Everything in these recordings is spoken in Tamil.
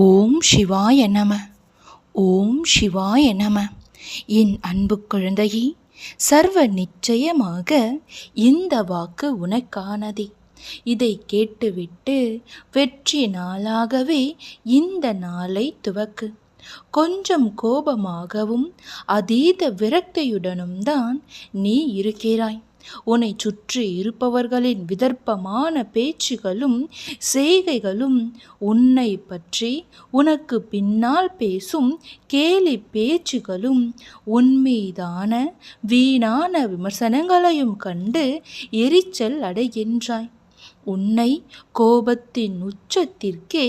ஓம் சிவாய நம. ஓம் சிவாய நம. என் அன்பு குழந்தையே சர்வ நிச்சயமாக இந்த வாக்கு உனக்கானதே. இதை கேட்டுவிட்டு வெற்றி நாளாகவே இந்த நாளை துவக்கு. கொஞ்சம் கோபமாகவும் அதீத விரக்தியுடனும் தான் நீ இருக்கிறாய். உன்னை சுற்றி இருப்பவர்களின் விதர்ப்பமான பேச்சுகளும் செய்கைகளும் உன்னை பற்றி உனக்கு பின்னால் பேசும் கேலி பேச்சுகளும் உன்மீதான வீணான விமர்சனங்களையும் கண்டு எரிச்சல் அடைகின்றாய். உன்னை கோபத்தின் உச்சத்திற்கே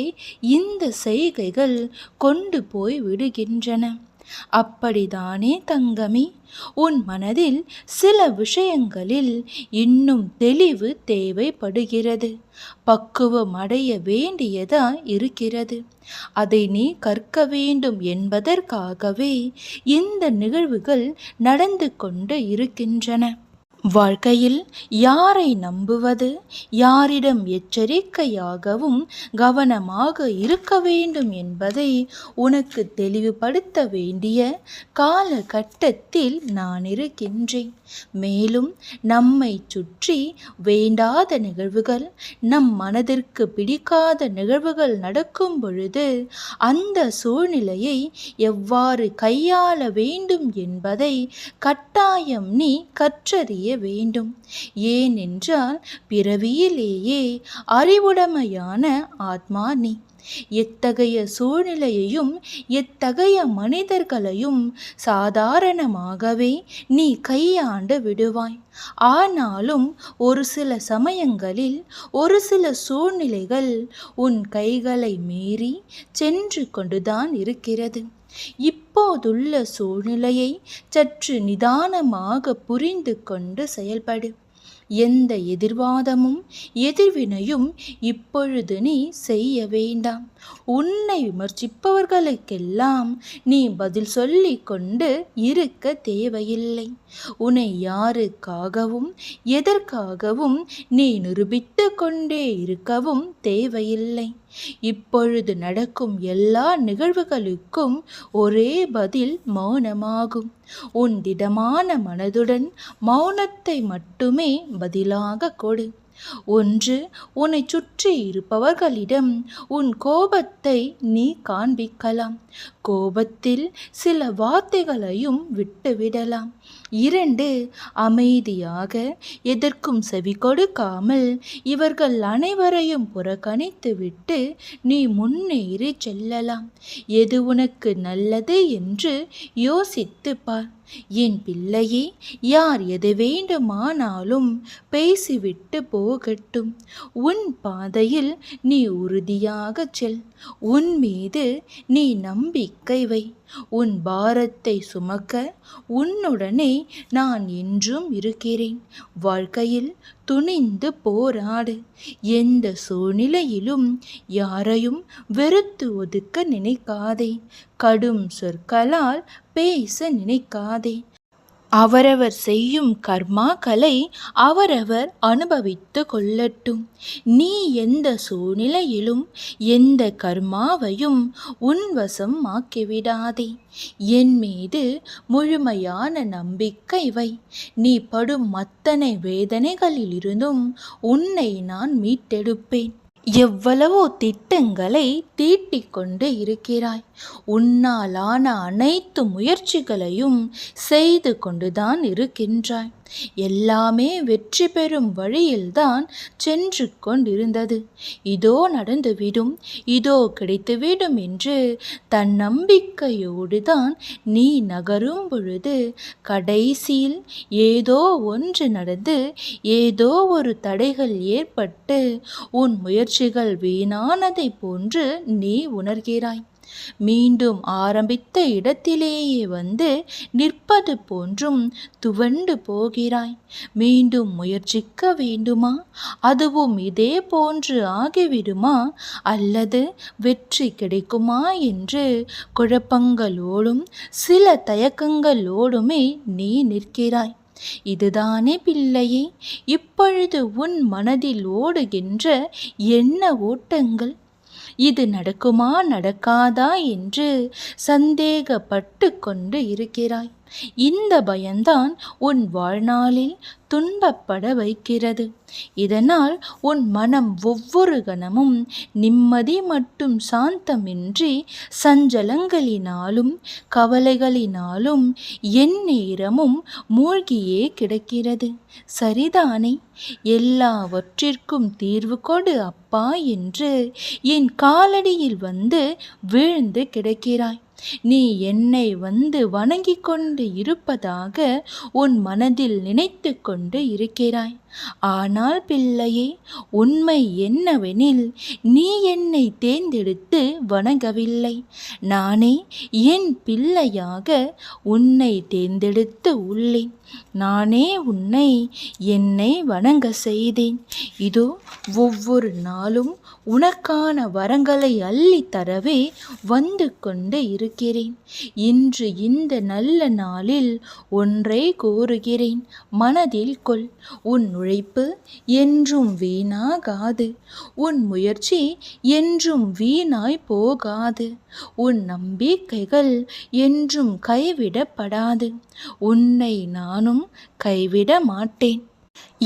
இந்த செய்கைகள் கொண்டு போய் விடுகின்றன. அப்படிதானே தங்கமே. உன் மனதில் சில விஷயங்களில் இன்னும் தெளிவு தேவைப்படுகிறது. பக்குவம் அடைய வேண்டியதா இருக்கிறது. அதை நீ கற்க வேண்டும் என்பதற்காகவே இந்த நிகழ்வுகள் நடந்து கொண்டு இருக்கின்றன. வாழ்க்கையில் யாரை நம்புவது? யாரிடம் எச்சரிக்கையாகவும் கவனமாக இருக்க வேண்டும் என்பதை உனக்கு தெளிவுபடுத்த வேண்டிய காலகட்டத்தில் நான் இருக்கின்றேன். மேலும் நம்மை சுற்றி வேண்டாத நிகழ்வுகள் நம் மனதிற்கு பிடிக்காத நிகழ்வுகள் நடக்கும் பொழுது அந்த சூழ்நிலையை எவ்வாறு கையாள வேண்டும் என்பதை கட்டாயம் நீ கற்றறிய வேண்டும். ஏனென்றால் பிறவியிலேயே அறிவுடைமையான ஆத்மா நீ. எத்தகைய சூழ்நிலையையும் எத்தகைய மனிதர்களையும் சாதாரணமாகவே நீ கையாண்டு விடுவாய். ஆனாலும் ஒரு சில சமயங்களில் ஒரு சில சூழ்நிலைகள் உன் கைகளை மீறி சென்று கொண்டுதான் இருக்கிறது. இப்போதுள்ள சூழ்நிலையை சற்று நிதானமாக புரிந்து கொண்டு செயல்படு. எந்த எதிர்வாதமும் எதிர்வினையும் இப்பொழுது நீ செய்ய வேண்டாம். உன்னை விமர்சிப்பவர்களுக்கெல்லாம் நீ பதில் சொல்லி கொண்டு இருக்க தேவையில்லை. உன்னை யாருக்காகவும் எதற்காகவும் நீ நிரூபித்து கொண்டே இருக்கவும் தேவையில்லை. இப்பொழுது நடக்கும் எல்லா நிகழ்வுகளுக்கும் ஒரே பதில் மௌனமாகும். உன் திடமான மனதுடன் மௌனத்தை மட்டுமே பதிலாக கொடு. ஒன்று உன்னை சுற்றி இருப்பவர்களிடம் உன் கோபத்தை நீ காண்பிக்கலாம். கோபத்தில் சில வார்த்தைகளையும் விட்டுவிடலாம். இரண்டு அமைதியாக எதற்கும் செவி கொடுக்காமல் இவர்கள் அனைவரையும் புறக்கணித்துவிட்டு நீ முன்னேறி செல்லலாம். எது உனக்கு நல்லது என்று யோசித்து பார். என் பிள்ளையே யார் எது வேண்டுமானாலும் பேசிவிட்டு போகட்டும். உன் பாதையில் நீ உறுதியாக செல். உன் மீது நீ நம்பிக்கை வை. உன் பாரத்தை சுமக்க உன்னுடனே நான் என்றும் இருக்கிறேன். வாழ்க்கையில் துணிந்து போராடு. எந்த சூழ்நிலையிலும் யாரையும் வெறுத்து ஒதுக்க நினைக்காதே. கடும் சொற்களால் பேச நினைக்காதே. அவரவர் செய்யும் கர்மாக்களை அவரவர் அனுபவித்து கொள்ளட்டும். நீ எந்த சூழ்நிலையிலும் எந்த கர்மாவையும் உன்வசம் ஆக்கிவிடாதே. என் மீது முழுமையான நம்பிக்கை வை. நீ படும் அத்தனை வேதனைகளிலிருந்தும் உன்னை நான் மீட்டெடுப்பேன். எவ்வளவோ திட்டங்களை தீட்டிக் கொண்டு இருக்கிறாய். உன்னாலான அனைத்து முயற்சிகளையும் செய்து கொண்டுதான் இருக்கின்றாய். எல்லாமே வெற்றி பெறும் வழியில்தான் சென்று கொண்டிருந்தது. இதோ நடந்துவிடும் இதோ கிடைத்துவிடும் என்று தன் நம்பிக்கையோடு தான் நீ நகரும் பொழுது கடைசியில் ஏதோ ஒன்று நடந்து ஏதோ ஒரு தடைகள் ஏற்பட்டு உன் முயற்சிகள் வீணானதை போன்று நீ உணர்கிறாய். மீண்டும் ஆரம்பித்த இடத்திலேயே வந்து நிற்பது போன்றும் துவண்டு போகிறாய். மீண்டும் முயற்சிக்க வேண்டுமா? அதுவும் இதே போன்று ஆகிவிடுமா? அல்லது வெற்றி கிடைக்குமா என்று குழப்பங்களோடும் சில தயக்கங்களோடுமே நீ நிற்கிறாய். இதுதானே பிள்ளையே இப்பொழுது உன் மனதில் ஓடுகின்ற என்ன ஓட்டங்கள். இது நடக்குமா நடக்காதா என்று சந்தேகப்பட்டு கொண்டு இருக்கிறாய். இந்த பயம்தான் உன் வாழ்நாளில் துன்பப்பட வைக்கிறது. இதனால் உன் மனம் ஒவ்வொரு கணமும் நிம்மதி மற்றும் சாந்தமின்றி சஞ்சலங்களினாலும் கவலைகளினாலும் என் நேரமும் மூழ்கியே கிடக்கிறது. சரிதானே? எல்லாவற்றிற்கும் தீர்வு கொடு அப்பா என்று என் காலடியில் வந்து வீழ்ந்து கிடக்கிறாய். நீ என்னை வந்து வணங்கிக் கொண்டு இருப்பதாக உன் மனதில் நினைத்து கொண்டு இருக்கிறாய். ஆனால் பிள்ளையே உண்மை என்னவெனில் நீ என்னை தேர்ந்தெடுத்து வணங்கவில்லை. நானே என் பிள்ளையாக உன்னை தேர்ந்தெடுத்து உள்ளேன். நானே உன்னை என்னை வணங்க செய்தேன். இதோ ஒவ்வொரு நாளும் உனக்கான வரங்களை அள்ளி தரவே வந்து கொண்டு இருக்கிறேன். இன்று இந்த நல்ல நாளில் ஒன்றை கோருகிறேன் மனதில் கொள் உன் உழைப்பு என்றும் வீணாகாது. உன் முயற்சி என்றும் வீணாய் போகாது. உன் நம்பிக்கைகள் என்றும் கைவிடப்படாது. உன்னை நான் நானும் கைவிட மாட்டேன்.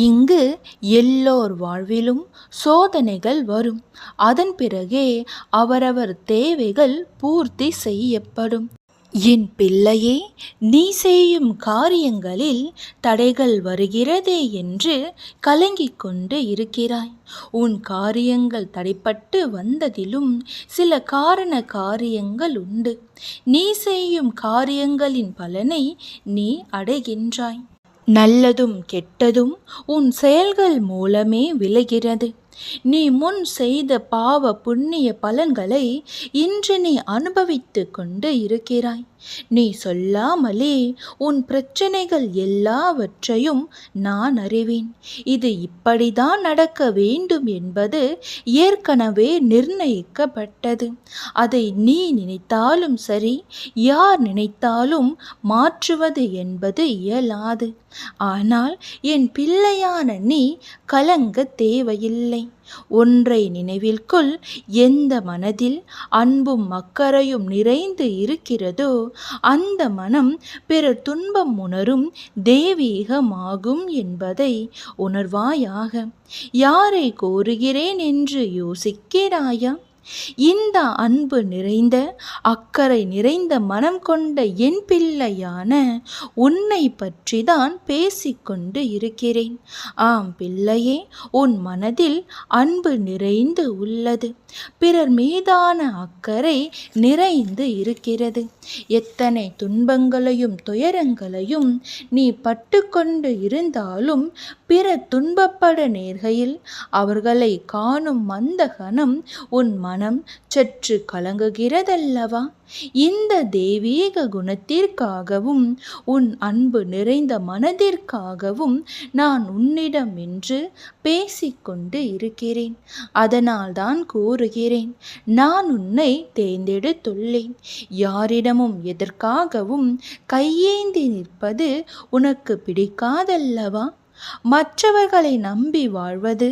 இங்கு எல்லோர் வாழ்விலும் சோதனைகள் வரும். அதன் பிறகே அவரவர் தேவைகள் பூர்த்தி செய்யப்படும். என் பிள்ளையே நீ செய்யும் காரியங்களில் தடைகள் வருகிறதே என்று கலங்கிக் கொண்டு இருக்கிறாய். உன் காரியங்கள் தடைப்பட்டு வந்ததிலும் சில காரண காரியங்கள் உண்டு. நீ செய்யும் காரியங்களின் பலனை நீ அடைகின்றாய். நல்லதும் கெட்டதும் உன் செயல்கள் மூலமே விளைகிறது. நீ முன் செய்த பாவ புண்ணிய பலன்களை இன்று நீ அனுபவித்து கொண்டு இருக்கிறாய். நீ சொல்லாமலே உன் பிரச்சனைகள் எல்லாவற்றையும் நான் அறிவேன். இது இப்படிதான் நடக்க வேண்டும் என்பது ஏற்கனவே நிர்ணயிக்கப்பட்டது. அதை நீ நினைத்தாலும் சரி யார் நினைத்தாலும் மாற்றுவது என்பது இயலாது. ஆனால் என் பிள்ளையான நீ கலங்க தேவையில்லை. ஒன்றை நினைவில் கொள் எந்த மனதில் அன்பும் அக்கறையும் நிறைந்து இருக்கிறதோ அந்த மனம் பிறர் துன்பம் உணரும் தெய்வீகமாகும் என்பதை உணர்வாயாக யாரை கோருகிறேன் என்று யோசிக்கிறாயா? இந்த அன்பு நிறைந்த அக்கறை நிறைந்த மனம் கொண்ட என் பிள்ளையான உன்னை பற்றி தான் பேசிக்கொண்டு இருக்கிறேன். ஆம் பிள்ளையே உன் மனதில் அன்பு நிறைந்து உள்ளது. பிறர் மீதான அக்கறை நிறைந்து இருக்கிறது. எத்தனை துன்பங்களையும் துயரங்களையும் நீ பட்டுக்கொண்டு இருந்தாலும் பிற துன்பப்பட நேர்கையில் அவர்களை காணும் மந்தகனம் உன் மனம் சற்று கலங்குகிறதல்லவா? இந்த தெய்வீக குணத்திற்காகவும் உன் அன்பு நிறைந்த மனதிற்காகவும் நான் உன்னிடம் என்று பேசிக்கொண்டு இருக்கிறேன். அதனால்தான் கூறுகிறேன் நான் உன்னை தேர்ந்தெடுத்துள்ளேன். யாரிடமும் எதற்காகவும் கையேந்தி நிற்பது உனக்கு பிடிக்காதல்லவா? மற்றவர்களை நம்பி வாழ்வது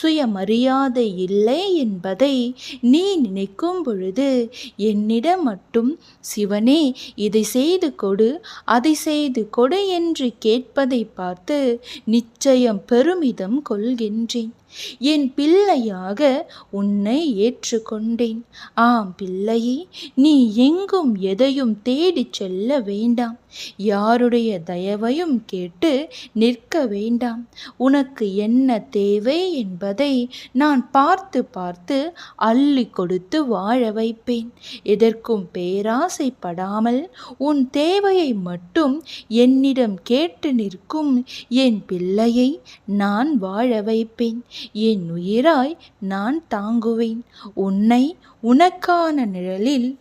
சுயமரியாதை இல்லை என்பதை நீ நினைக்கும் பொழுது என்னிடம் மட்டும் சிவனே இதை செய்து கொடு அதை செய்து கொடு என்று கேட்பதை பார்த்து நிச்சயம் பெருமிதம் கொள்கின்றேன். என் பிள்ளையாக உன்னை ஏற்றுக்கொண்டேன். ஆம் பிள்ளையே நீ எங்கும் எதையும் தேடிச் செல்ல வேண்டாம். யாருடைய தயவையும் கேட்டு நிற்க வேண்டாம். உனக்கு என்ன தேவை என்பதை நான் பார்த்து பார்த்து அள்ளி கொடுத்து வாழ வைப்பேன். எதற்கும் பேராசைப்படாமல் உன் தேவையை மட்டும் என்னிடம் கேட்டு நிற்கும் என் பிள்ளையை நான் வாழ வைப்பேன். என் உயிராய் நான் தாங்குவேன். உன்னை உனக்கான நிழலில்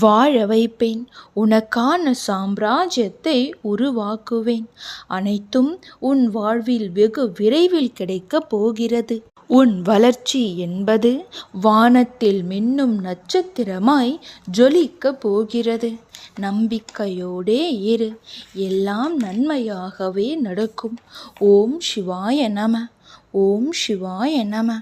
வாழ வைப்பேன். உனக்கான சாம்ராஜ்யத்தை உருவாக்குவேன். அனைத்தும் உன் வாழ்வில் வெகு விரைவில் கிடைக்கப் போகிறது. உன் வளர்ச்சி என்பது வானத்தில் மின்னும் நட்சத்திரமாய் ஜொலிக்கப் போகிறது. நம்பிக்கையோடே இரு. எல்லாம் நன்மையாகவே நடக்கும். ஓம் சிவாய நம. ஓம் சிவாய நம.